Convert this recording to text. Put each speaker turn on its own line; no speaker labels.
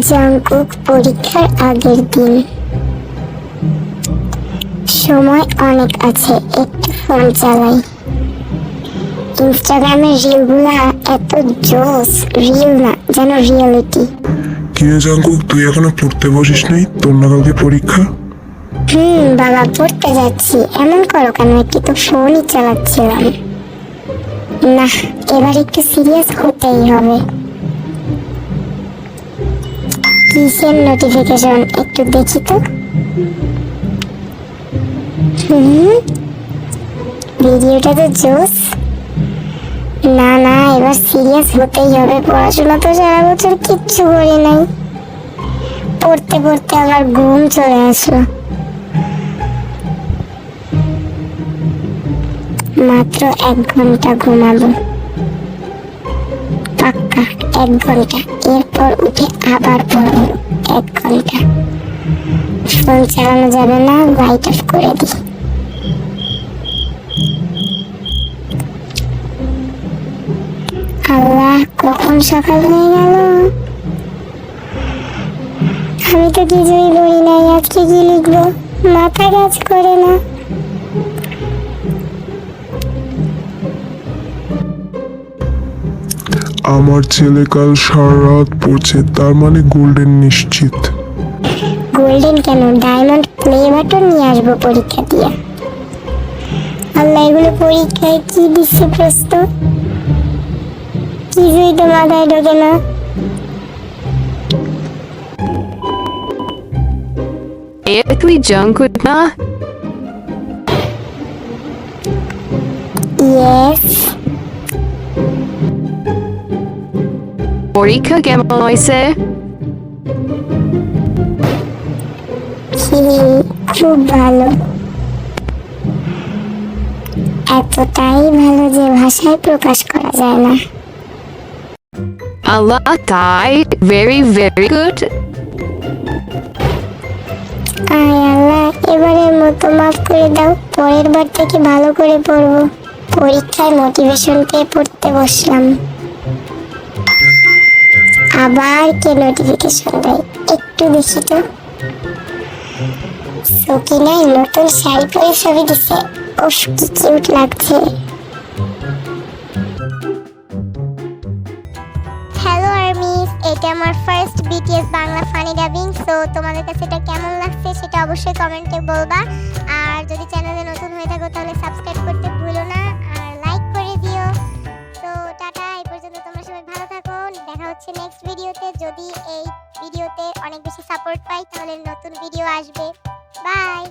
Jungkook পরীক্ষার আগের দিন। সময় অনেক আছে একটু ফোন চালাই। ইনস্টাগ্রামের রিলগুলা এত জোস রিল না যেন রিয়েলিটি
কিরে জাঙ্কুক তুই এখনও পড়তে বসিস নাই তোর না কালকে পরীক্ষা?
হুম বাবা পড়তে যাচ্ছি। এমন করো কেন একটু তো ফোনই চালাচ্ছিলাম। না এবার একটু সিরিয়াস হতেই হবে। কিসের নোটিফিকেশন একটু দেখি তো। ভিডিওটা তো জোস না না, এবার সিরিয়াস হতেই হবে। পড়াশোনা তো সারা বছর কিচ্ছু করি নাই। পড়তে পড়তে আবার ঘুম চলে আসলো। মাত্র এক ঘণ্টা ঘুমাবো। পাক্কা, এক ঘণ্টা। এরপর উঠে আবার এক ঘণ্টা। ফোন চালানো যাবে না লাইট অফ করে দিই আল্লাহ কখন সকাল হয়ে গেল? আমি তো কিছুই করি নাই, আজকে কি লিখব? মাথা কাজ করে না।
আমার ছেলে কাল সারা রাত পড়ছে তার মানে গোল্ডেন নিশ্চিত।
গোল্ডেন কেন? ডায়মন্ড প্লে বাটন নিয়ে আসব পরীক্ষা দিয়ে। আল্লাহ এগুলো পরীক্ষায় কি দিচ্ছে প্রশ্ন কিছুই তো মাথায় ঢোকে না।
এ তুই জাঙ্কুক না?
ইয়েস
পরীক্ষা কেমন হয়েছে?
খুব ভালো। এতটাই ভালো যে ভাষায় প্রকাশ করা যায় না।
আল্লাহ তাই? ভেরি ভেরি গুড
আয় আল্লাহ এবারের মতো মাফ করে দাও পরের বার থেকে ভালো করে পড়ব। পরীক্ষায় মোটিভেশন পেয়ে পড়তে বসলাম। আবার কে নোটিফিকেশন দেয়? একটু দেখি তো। সকিনাই নতুন শাড়ি পরে ছবি দিছে। উফ, কি কিউট লাগছে। হ্যালো আর্মিস এটা আমার first BTS Bangla funny dubbing so তোমাদের কাছে এটা কেমন লাগছে সেটা অবশ্যই কমেন্টে বলবা। আর যদি চ্যানেলে নতুন হয়ে থাকো, তাহলে সাবস্ক্রাইব করতে এই ভিডিওতে অনেক বেশি সাপোর্ট পাই তাহলে নতুন ভিডিও আসবে। বাই